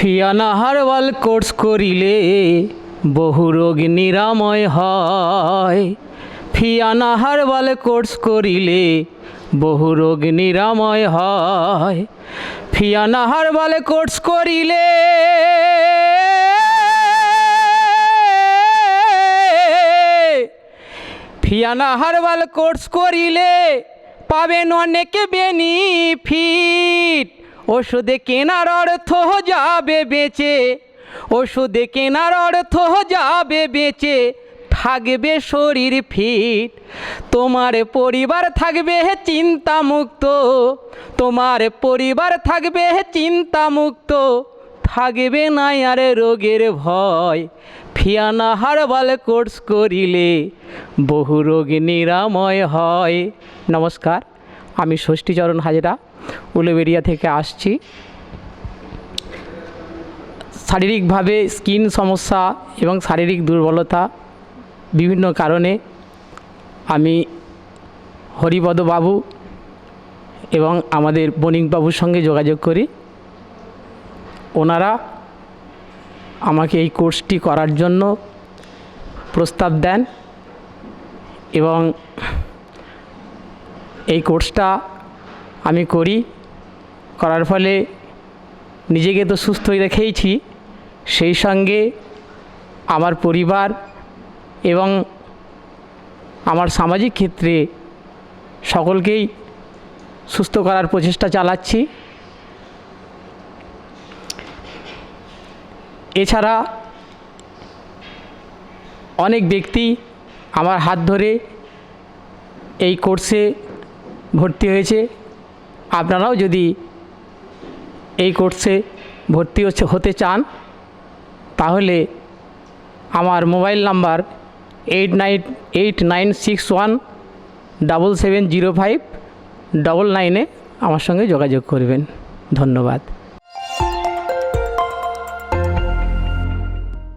Fiana herbal course করিলে বহু রোগ নিরাময় হয়। ফিয়ানা হারবাল কোর্স করিলে বহু রোগ নিরাময় হয়। ফিয়ানা হারবাল কোর্স করিলে ফিয়ানা হারবাল কোর্স করিলে পাবেন অনেক বেনিফিট। ওষুধে কেনার অর্থ যাবে বেঁচে। ওষুধে কেনার অর্থ যাবে বেঁচে। থাকবে শরীর ফিট। তোমার পরিবার থাকবে চিন্তামুক্ত। তোমার পরিবার থাকবে চিন্তা মুক্ত থাকবে না আর রোগের ভয়। ফিয়ানা হারবাল কোর্স করিলে বহু রোগ নিরাময় হয়। নমস্কার। আমি ষষ্ঠীচরণ হাজরা উলুবেরিয়া থেকে আসছি। শারীরিকভাবে স্কিন সমস্যা এবং শারীরিক দুর্বলতা বিভিন্ন কারণে আমি হরিপদ বাবু এবং আমাদের বণিকবাবুর সঙ্গে যোগাযোগ করি। ওনারা আমাকে এই কোর্সটি করার জন্য প্রস্তাব দেন এবং এই কোর্সটা আমি করি। করার ফলে নিজেকে তো সুস্থই রেখেইছি। সেই সঙ্গে আমার পরিবার এবং আমার সামাজিক ক্ষেত্রে সকলকেই সুস্থ করার প্রচেষ্টা চালাচ্ছি। এছাড়া অনেক ব্যক্তি আমার হাত ধরে এই কোর্সে ভর্তি হয়েছে। আপনারাও যদি এই কোর্সে ভর্তি হচ্ছে, হতে চান, তাহলে আমার mobile number eight nine eight nine six one double seven zero five double নাইনে আমার সঙ্গে যোগাযোগ করবেন। ধন্যবাদ।